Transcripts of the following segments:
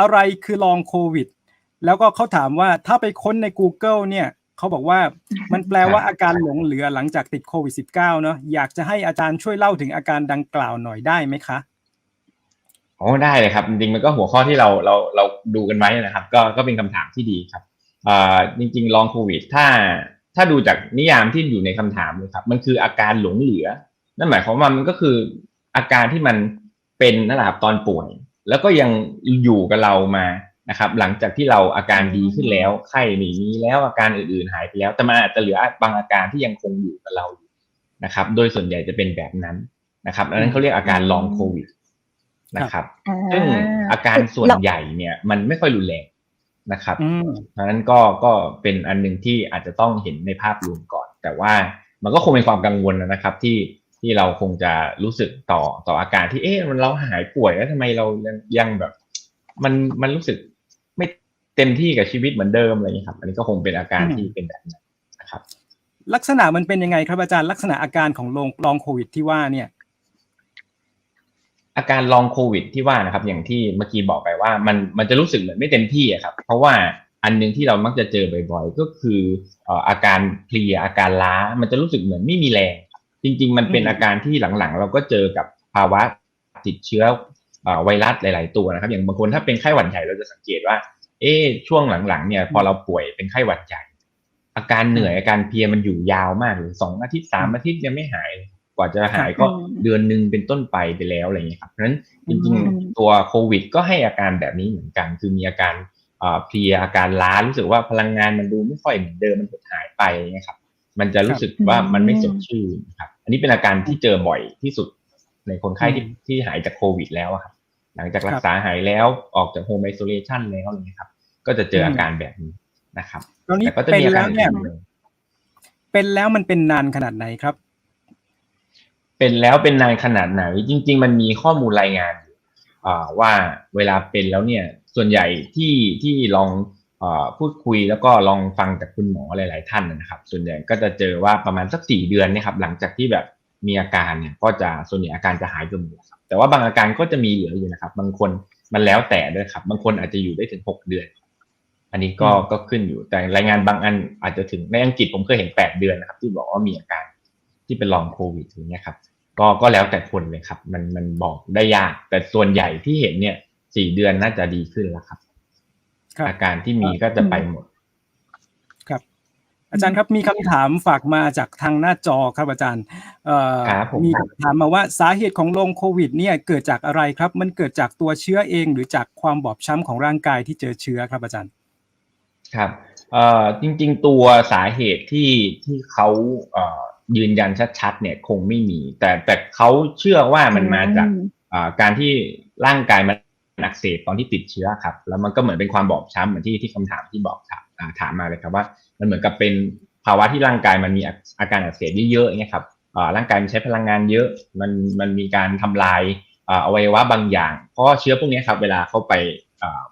อะไรคือลองโควิด แล้วก็เขาถามว่าถ้าไปค้นใน Google เนี่ยเขาบอกว่ามันแปลว่าอาการหลงเหลือหลังจากติดโควิด -19 เนาะอยากจะให้อาจารย์ช่วยเล่าถึงอาการดังกล่าวหน่อยได้ไหมคะโอ้ได้เลยครับ จริงๆมันก็หัวข้อที่เราเราเราดูกันไว้นะครับ ก็ก็เป็นคำถามที่ดีครับอ่าจริงๆลองโควิด ถ้าถ้าดูจากนิยามที่อยู่ในคำถามเลยครับ มันคืออาการหลงเหลือ นั่นหมายความว่ามันก็คืออาการที่มันเป็นนั่นแหละครับตอนป่วย แล้วก็ยังอยู่กับเรามานะครับ หลังจากที่เราอาการดีขึ้นแล้วไข้ไม่มีแล้วอาการอื่นๆหายไปแล้ว แต่มันอาจจะเหลือบางอาการที่ยังคงอยู่กับเราอยู่นะครับ โดยส่วนใหญ่จะเป็นแบบนั้นนะครับอันนั้นเขาเรียกอาการลองโควิดนะครับ ซึ่งอาการส่วนใหญ่เนี่ย มันไม่ค่อยรุนแรงนะครับอืมเพราะฉะนั้นก็ก็เป็นอันหนึ่งที่อาจจะต้องเห็นในภาพรวมก่อน แต่ว่ามันก็คงเป็นความกังวลนะครับ ที่ ที่เราคงจะรู้สึกต่อต่ออาการที่เอ๊ะมันเราหายป่วยแล้วทำไมเรายังยังแบบ มันมันรู้สึกไม่เต็มที่กับชีวิตเหมือนเดิมอะไรอย่างนี้ยครับ อันนี้ก็คงเป็นอาการที่เป็นแบบนั้นนะครับ ลักษณะมันเป็นยังไงครับอาจารย์ลักษณะอาการของลองลองโควิดที่ว่าเนี่ย อาการลองโควิดที่ว่านะครับ อย่างที่เมื่อกี้บอกไปว่า มันมันจะรู้สึกเหมือนไม่เต็มที่อะครับ เพราะว่าอันหนึงที่เรามักจะเจอบ่อยๆ ก็คือเอ่ออาการเพลียอาการล้า มันจะรู้สึกเหมือนไม่มีแรง จริง ๆ มันเป็นอืมอาการที่หลังๆ เราก็เจอกับภาวะติดเชื้อเอ่อไวรัสหลาย ๆ ตัวนะครับ อย่างบางคนถ้าเป็นไข้หวัดใหญ่เราจะสังเกตว่า เอ๊ะช่วงหลังๆ เนี่ย พอเราป่วยเป็นไข้หวัดใหญ่อาการเหนื่อยอาการเพลียมันอยู่ยาวมากเลยสองอาทิตย์สามอาทิตย์ยังไม่หายกว่าจะหายก็อืมเดือนหนึ่งเป็นต้นไปไปแล้วอะไรอย่างเงี้ยครับเพราะฉะนั้นจริงอืมๆตัวโควิด ก็ให้อาการแบบนี้เหมือนกัน คือมีอาการเอ่อเพลียอาการล้ารู้สึกว่าพลังงานมันดูไม่ค่อยเหมือนเดิมมันหดหายไปอย่างเงี้ยครับ มันจะรู้สึกว่ามันไม่สดชื่นครับอันนี้เป็นอาการที่เจอบ่อยที่สุดในคนไข้ที่อืมที่หายจากโควิดแล้วอะครับ หลังจากรัคกรับษาหายแล้วออกจากโฮมไอโซเลชันแล้วอะไรเงี้ยครับ ก็จะเจออาการแบบนี้นะครับตอนนี้แต่ก็จะเป็นมีอาแล้การวเนี่ยอื่นๆเป็นแล้วมันเป็นนานขนาดไหนครับ เป็นแล้วเป็นนานขนาดไหน จริง ๆ มันมีข้อมูลรายงานอยู่อ่าว่าเวลาเป็นแล้วเนี่ย ส่วนใหญ่ที่ที่ลองอา พูดคุยแล้วก็ลองฟังจากคุณหมอหลาย ๆ ท่านนะครับ ส่วนใหญ่ก็จะเจอว่าประมาณสักสี่เดือนเนะครับ หลังจากที่แบบมีอาการเนี่ยก็จะส่วนใหญ่อาการจะหายจนหมดครับแต่ว่าบางอาการก็จะมีเหลืออยู่นะครับ บางคนมันแล้วแต่ด้วยครับ บางคนอาจจะอยู่ได้ถึงหกเดือน อันนี้ก็อืมก็ขึ้นอยู่แต่รายงานบางอันอาจจะถึงในอังกฤษผมเคยเห็นแปดเดือนนะครับ ที่บอกว่ามีอาการที่เป็นลองโควิดอย่างเงี้ยครับ ก็ก็แล้วแต่คนเลยครับ มันมันบอกได้ยาก แต่ส่วนใหญ่ที่เห็นเนี่ยสี่เดือนน่าจะดีขึ้นแล้วครับครับ อาการที่มีก็จะไปหมด ครับ อาจารย์ครับมีคำถามฝากมาจากทางหน้าจอครับอาจารย์เอ่อครับผมมีคำถามมาว่าสาเหตุของลงโควิด เนี่ยเกิดจากอะไรครับ มันเกิดจากตัวเชื้อเองหรือจากความบอบช้ำของร่างกายที่เจอเชื้อครับอาจารย์ ครับเอ่อจริง ๆ ตัวสาเหตุที่ที่เขาเอ่อยืนยันชัดๆเนี่ยคงไม่มี แต่แต่เขาเชื่อว่ามันมาจากอ่าการที่ร่างกายมัน อักเสบตอนที่ติดเชื้อครับ แล้วมันก็เหมือนเป็นความบอบช้ำเหมือนที่ที่คำถามที่บอกถามถามมาเลยครับว่า มันเหมือนกับเป็นภาวะที่ร่างกายมันมีอาการอักเสบเยอะๆอย่างเงี้ยครับร่างกายมันใช้พลังงานเยอะ มันมันมีการทำลายอวัยวะบางอย่าง เพราะเชื้อพวกนี้ครับเวลาเข้าไป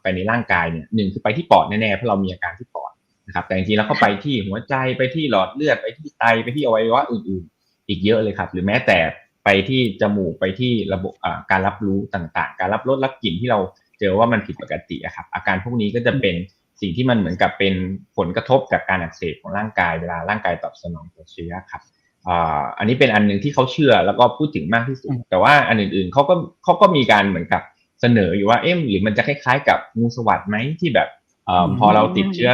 ไปในร่างกายเนี่ยหนึ่งคือไปที่ปอดแน่ๆเพราะเรามีอาการที่ปอดนะครับ แต่จริงๆแล้วเข้าไปที่หัวใจไปที่หลอดเลือดไปที่ไตไปที่อวัยวะอื่น ๆ อีกเยอะเลยครับ หรือแม้แต่ ไปที่จมูกไปที่ระบบอ่าการรับรู้ต่างๆ การรับรสรับกลิ่นที่เราเจอว่ามันผิดปกติอะครับอาการพวกนี้ก็จะเป็นสิ่งที่มันเหมือนกับเป็นผลกระทบจากการอักเสบของร่างกายเวลาร่างกายตอบสนองต่อเชื้อครับอ่าอันนี้เป็นอันหนึ่งที่เขาเชื่อแล้วก็พูดถึงมากที่สุดอืมแต่ว่าอันอื่นๆเขาก็เขาก็มีการเหมือนกับเสนออยู่ว่าเอ๊ะหรือมันจะคล้ายๆ กับงูสวัสด์ไหมที่แบบเออพอเราติดเชื้อ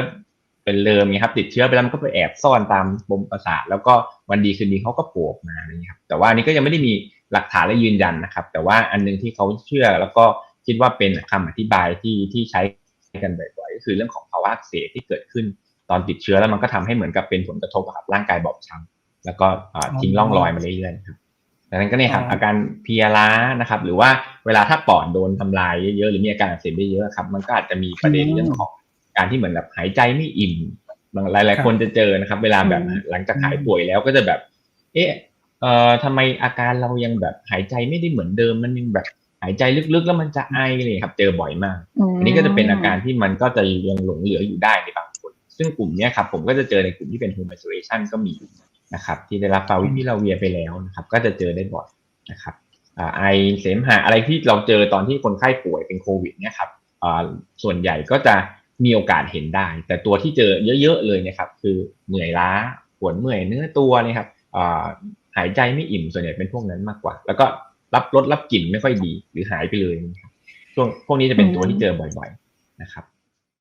เป็นเริมไงครับติดเชื้อไปแล้วมันก็ไปแอบซ่อนตามปมประสาทแล้วก็วันดีคืนดีเขาก็โผล่ออกมาอะไรอย่างเงี้ยครับแต่ว่าอันนี้ก็ยังไม่ได้มีหลักฐานและยืนยันนะครับ แต่ว่าอันหนึงที่เขาเชื่อแล้วก็คิดว่าเป็นคำอธิบายที่ที่ใช้กันบ่อยๆก็คือเรื่องของภาวะอักเสบที่เกิดขึ้นตอนติดเชื้อแล้วมันก็ทำให้เหมือนกับเป็นผลกระทบอะครับร่างกายบอบช้ำแล้วก็อ่าทิ้งร่องรอยมาเรื่อยๆครับดังนั้นก็เนี่ยครับอ๋อออาการเพลียล้านะครับ หรือว่าเวลาถ้าปอดโดนทำลายเยอะๆหรือมีอาการอักเสบเยอะๆครับ มันก็อาจจะมีประเด็นเรื่องของ การที่เหมือนแบบหายใจไม่อิ่มบางหลายๆคนจะเจอนะครับ เวลาแบบอืมหลังจากหายป่วยแล้วก็จะแบบ เอ๊ะเอ่อทำไมอาการเรายังแบบหายใจไม่ได้เหมือนเดิมมันยังแบบหายใจลึกๆ แล้วมันจะไอเลยครับ เจอบ่อยมาก อันนี้ก็จะเป็นอาการที่มันก็จะยังหลงเหลืออยู่ได้ในบางคน ซึ่งกลุ่มเนี้ยครับผมก็จะเจอในกลุ่มที่เป็น home isolation ก็มีนะครับ ที่ได้รับฟาวิพิลาเวียไปแล้วนะครับ ก็จะเจอได้บ่อยนะครับอ่าไอเสมหะอะไรที่เราเจอตอนที่คนไข้ป่วยเป็นโควิดเนี่ยครับอ่าส่วนใหญ่ก็จะ มีโอกาสเห็นได้ แต่ตัวที่เจอเยอะๆเลยนะครับ คือเหนื่อยล้าปวดเมื่อยเนื้อตัวนะครับหายใจไม่อิ่มส่วนใหญ่เป็นพวกนั้นมากกว่า แล้วก็รับรสรับกลิ่นไม่ค่อยดีหรือหายไปเลยช่วงพวกนี้จะเป็นตัวที่เจอบ่อย ๆ นะครับ